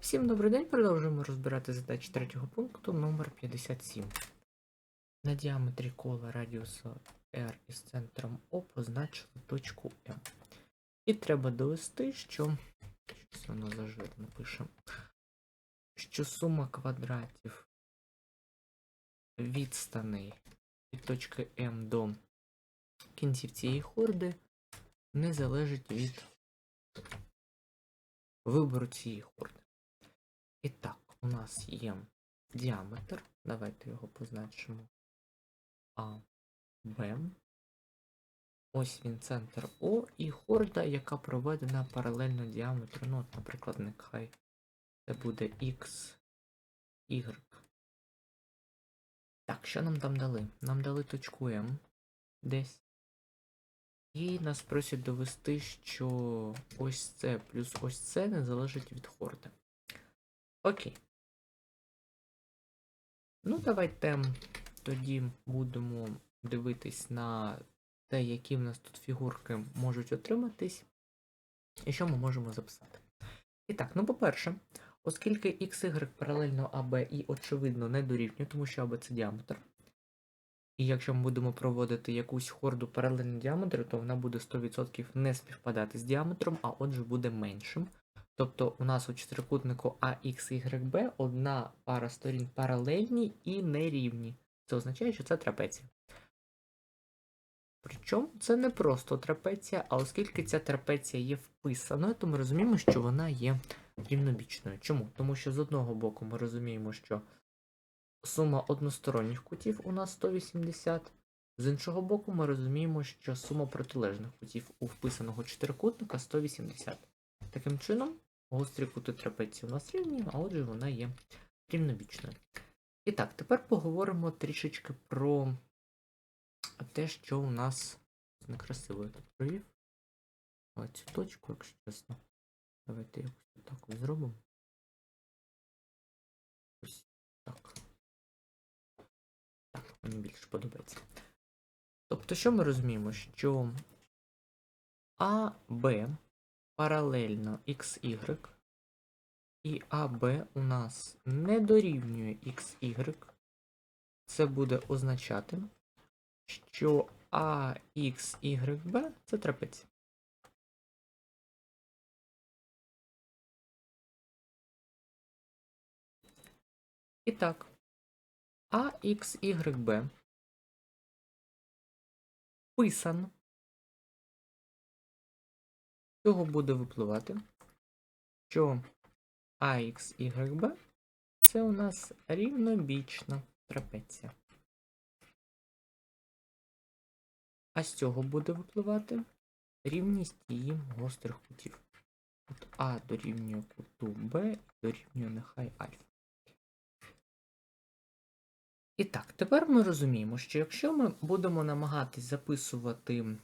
Всім добрий день, продовжуємо розбирати задачі третього пункту номер 57. На діаметрі кола радіуса R із центром O позначили точку M. І треба довести, що. Щось пише. Що сума квадратів відстаней від точки М до кінців цієї хорди не залежить від вибору цієї хорди. І так, у нас є діаметр. Давайте його позначимо А, Б. Ось він центр О і хорда, яка проведена паралельно діаметру. Ну, от, наприклад, нехай це буде X, Y. Так, що нам там дали? Нам дали точку М десь. І нас просять довести, що ось це плюс ось це не залежить від хорди. Окей. Ну, давайте тоді будемо дивитись на те, які в нас тут фігурки можуть отриматись, і що ми можемо записати. І так, ну по-перше, оскільки XY паралельно АБ і очевидно не дорівнює, тому що АБ це діаметр. І якщо ми будемо проводити якусь хорду паралельно діаметру, то вона буде 100% не співпадати з діаметром, а отже буде меншим. Тобто у нас у чотирикутнику AXYB одна пара сторін паралельні і нерівні. Це означає, що це трапеція. Причому це не просто трапеція, а оскільки ця трапеція є вписаною, то ми розуміємо, що вона є рівнобічною. Чому? Тому що з одного боку ми розуміємо, що сума односторонніх кутів у нас 180, з іншого боку, ми розуміємо, що сума протилежних кутів у вписаного чотирикутника 180. Таким чином, гострі кути трапеції у нас рівні, а отже вона є рівнобічною. І так, тепер поговоримо трішечки про те, що у нас некрасиво я тут провів. А цю точку, якщо чесно. Давайте якось так зробимо. Ось так. Так, мені більше подобається. Тобто, що ми розуміємо? Що АБ паралельно XY і АБ у нас не дорівнює XY. Це буде означати, що AXYB це трапеція. І так, AXYB писано. З цього буде випливати, що AXYB це у нас рівнобічна трапеція. А з цього буде випливати рівність її гострих кутів. От А дорівнює куту Б дорівнює нехай альфа. І так, тепер ми розуміємо, що якщо ми будемо намагатись записувати,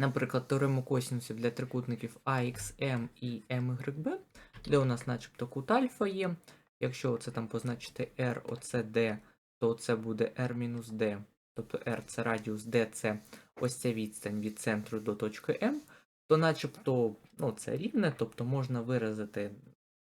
наприклад, теорему косінусів для трикутників AXM і MYB, де у нас начебто кут альфа є, якщо це там позначити R, оце D, то це буде R-D, тобто R це радіус, D це ось ця відстань від центру до точки M, то начебто ну, це рівне, тобто можна виразити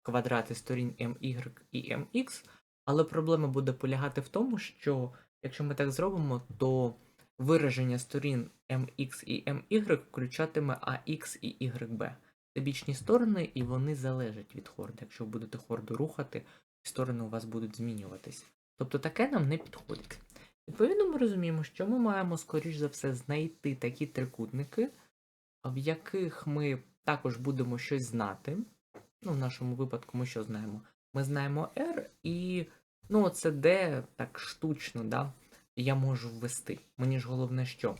квадрати сторін MY і MX, але проблема буде полягати в тому, що якщо ми так зробимо, то вираження сторін MX і MY включатиме AX і YB. Це бічні сторони, і вони залежать від хорди. Якщо ви будете хорду рухати, сторони у вас будуть змінюватись. Тобто таке нам не підходить. Відповідно, ми розуміємо, що ми маємо, скоріш за все, знайти такі трикутники, в яких ми також будемо щось знати. Ну, в нашому випадку ми що знаємо? Ми знаємо R і ну, це D так штучно, да, я можу ввести. Мені ж головне, що?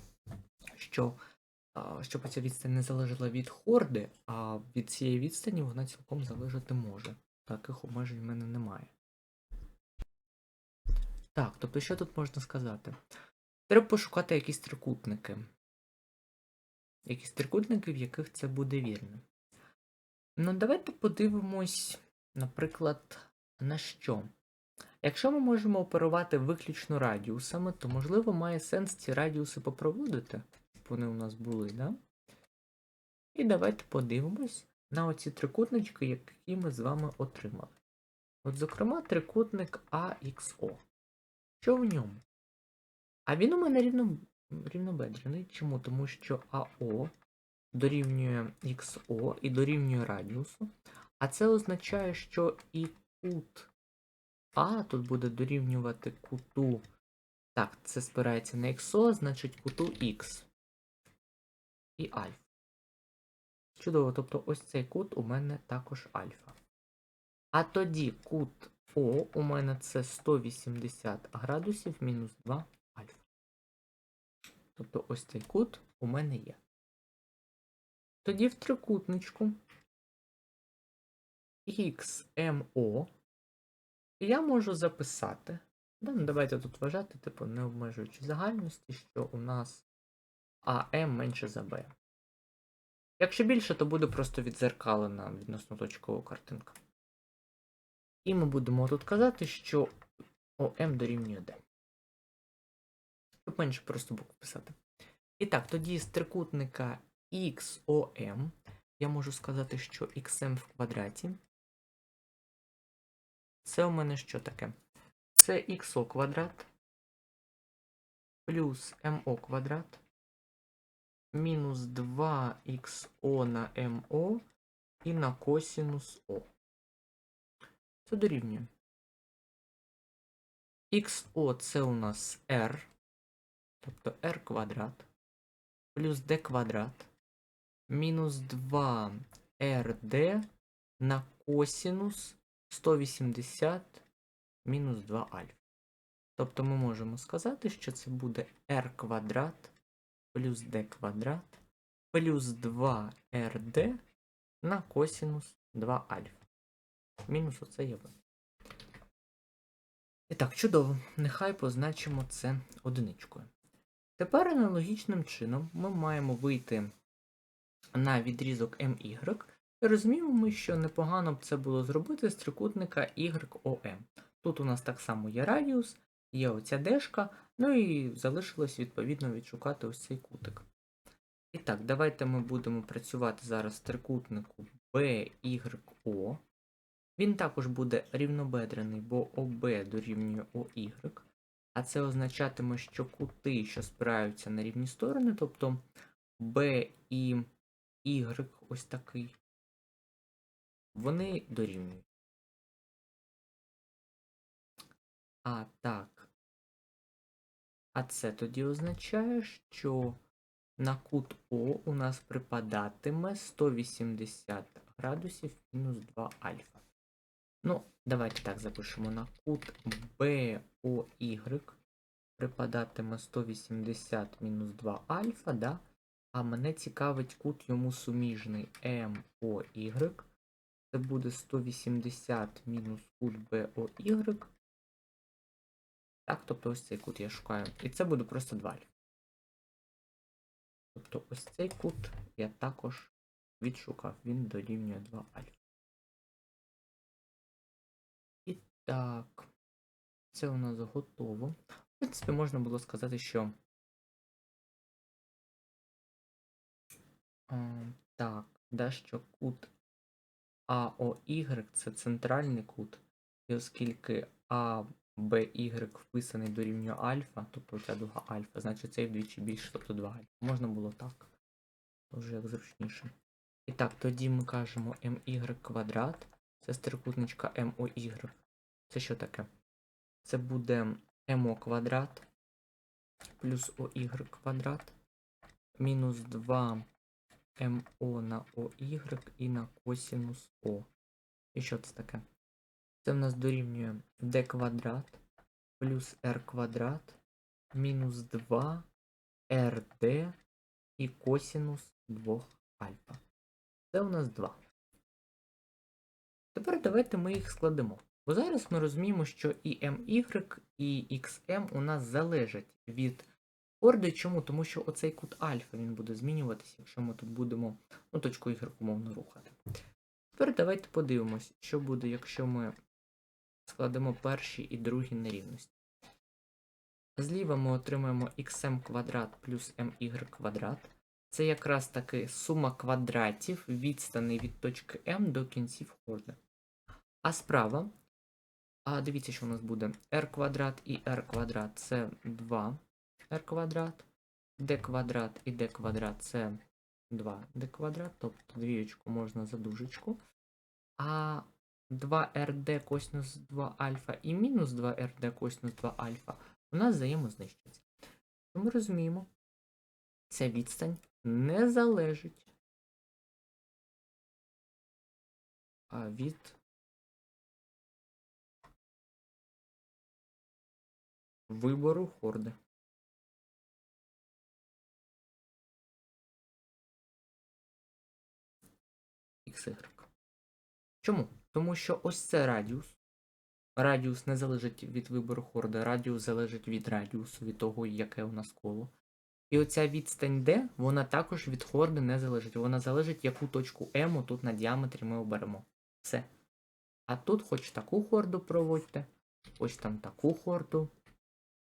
Що щоб ця відстань не залежала від хорди, а від цієї відстані вона цілком залежати може. Таких обмежень в мене немає. Так, тобто, що тут можна сказати? Треба пошукати якісь трикутники. Якісь трикутники, в яких це буде вірно. Ну, давайте подивимось, наприклад, на що. Якщо ми можемо оперувати виключно радіусами, то, можливо, має сенс ці радіуси попроводити, щоб вони у нас були, да? І давайте подивимось, на оці трикутнички, які ми з вами отримали. От, зокрема, трикутник AXO. Що в ньому? А він у мене рівно, рівнобедрений. Чому? Тому що АО дорівнює XO і дорівнює радіусу. А це означає, що і кут А тут буде дорівнювати куту. Так, це спирається на XO, значить куту X. І альфа. Чудово, тобто ось цей кут у мене також альфа. А тоді кут О у мене це 180 градусів мінус 2 альфа. Тобто ось цей кут у мене є. Тоді в трикутничку XMO я можу записати. Да, ну давайте тут вважати, типу, не обмежуючи загальності, що у нас АМ менше за Б. Якщо більше, то буде просто відзеркалена відносно точкова картинка. І ми будемо тут казати, що ОМ дорівнює D. Щоб менше просто букв писати. І так, тоді з трикутника XOM я можу сказати, що XM в квадраті. Це у мене що таке? Це XO квадрат плюс MO квадрат мінус 2XO на MO і на косінус О. Це дорівнює. XO це у нас R, тобто R квадрат, плюс D квадрат, мінус 2 RD на косінус 180 мінус 2 альфа. Тобто ми можемо сказати, що це буде R квадрат плюс D квадрат плюс 2 RD на косінус 2 альфа. Мінус оце є в. І так, чудово. Нехай позначимо це одиничкою. Тепер аналогічним чином ми маємо вийти на відрізок MY. Розуміємо ми, що непогано б це було зробити з трикутника YOM. Тут у нас так само є радіус, є оця дешка, ну і залишилось відповідно відшукати ось цей кутик. І так, давайте ми будемо працювати зараз в трикутнику BYO. Він також буде рівнобедрений, бо ОБ дорівнює ОY. А це означатиме, що кути, що спираються на рівні сторони, тобто B і Y ось такий, вони дорівнюють. А так. А це тоді означає, що на кут О у нас припадатиме 180 градусів мінус 2 альфа. Ну, давайте так запишемо на кут BOY припадатиме 180 мінус 2 альфа, да? А мене цікавить кут йому суміжний MOY. Це буде 180 мінус кут BOY. Так, тобто ось цей кут я шукаю. І це буде просто 2 альфа. Тобто ось цей кут я також відшукав. Він дорівнює 2 альфа. І так, це у нас готово. В принципі, можна було сказати, що. Так, да, що кут AOY це центральний кут. І оскільки ABY вписаний до рівня альфа, тобто ця дуга альфа, значить цей вдвічі більше, тобто 2 альфа. Можна було так. Вже як зручніше. І так, тоді ми кажемо MY квадрат. Це з трикутничка MOY. Це що таке? Це буде МО квадрат плюс ОY квадрат мінус 2 МО на ОY і на косінус О. І що це таке? Це в нас дорівнює d квадрат плюс r квадрат мінус 2 RD і косінус 2 альфа. Це у нас 2. Тепер давайте ми їх складемо. Бо зараз ми розуміємо, що і MY, і XM у нас залежать від орди. Чому? Тому що оцей кут альфа він буде змінюватися, якщо ми тут будемо ну, точку Y умовно рухати. Тепер давайте подивимось, що буде, якщо ми складемо перші і другі нерівності. Зліва ми отримаємо xm квадрат плюс my квадрат. це якраз таки сума квадратів відстані від точки М до кінців хорди. А справа, а дивіться, що у нас буде r квадрат і r квадрат це 2 r квадрат, d квадрат і d квадрат це 2 d квадрат, тобто двієчку можна за дужечку. А 2rd косинус 2 альфа і мінус 2rd косинус 2 альфа у нас взаємознищуються. То ми розуміємо, ця відстань не залежить від вибору хорди. XY. Чому? Тому що ось це радіус. Радіус не залежить від вибору хорди, радіус залежить від радіусу, від того, яке у нас коло. І оця відстань D, вона також від хорди не залежить. Вона залежить, яку точку М тут на діаметрі ми оберемо. Все. А тут хоч таку хорду проводьте, ось там таку хорду.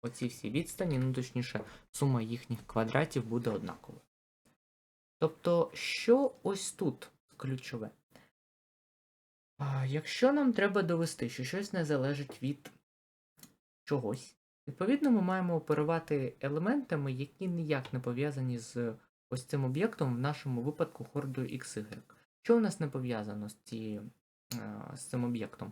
Оці всі відстані, ну точніше, сума їхніх квадратів буде однакова. Тобто, що ось тут ключове? Якщо нам треба довести, що щось не залежить від чогось, відповідно, ми маємо оперувати елементами, які ніяк не пов'язані з ось цим об'єктом, в нашому випадку хордою XY. Що у нас не пов'язано з, а, з цим об'єктом?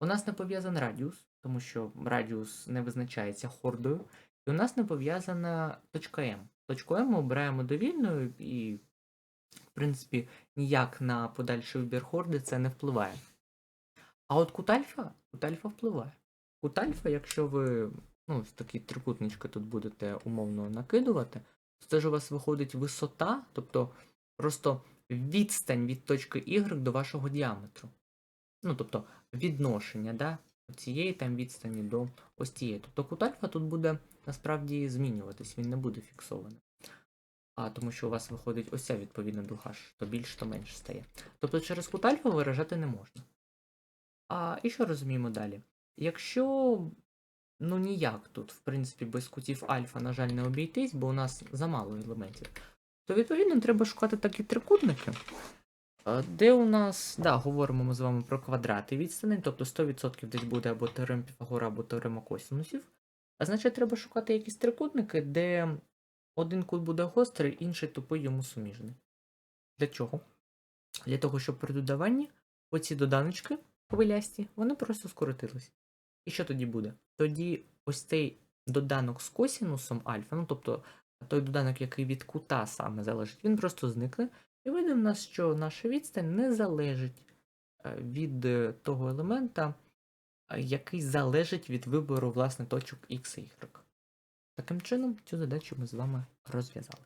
У нас не пов'язаний радіус, тому що радіус не визначається хордою, і у нас не пов'язана точка М. Точку М ми обираємо довільною і, принципі, ніяк на подальший вибір хорди це не впливає. А от кут альфа, кут впливає. Кут альфа, якщо ви ну, такі трикутнички тут будете умовно накидувати, то це ж у вас виходить висота, тобто просто відстань від точки Y до вашого діаметру. Ну, тобто відношення, да, цієї там відстані до ось цієї. Тобто кут альфа тут буде насправді змінюватись, він не буде фіксований. А тому що у вас виходить ось ця відповідна дуга, то більше, то менше стає. Тобто через кут альфа виражати не можна. А і що розуміємо далі? Якщо ну ніяк тут, в принципі, без кутів альфа, на жаль, не обійтись, бо у нас замало елементів, то відповідно треба шукати такі трикутники, де у нас, да, говоримо ми з вами про квадрати відстані, тобто 100% десь буде або теорем Піфагора, або теорема косинусів. А значить, треба шукати якісь трикутники, де один кут буде гострий, інший тупий йому суміжний. Для чого? Для того, щоб при додаванні оці доданочки хвилясті, вони просто скоротились. І що тоді буде? Тоді ось цей доданок з косінусом альфа, ну тобто той доданок, який від кута саме залежить, він просто зникне. І вийде в нас, що наша відстань не залежить е, від е, того елемента, е, який залежить від вибору власне точок X і Y. Таким чином, цю задачу ми з вами розв'язали.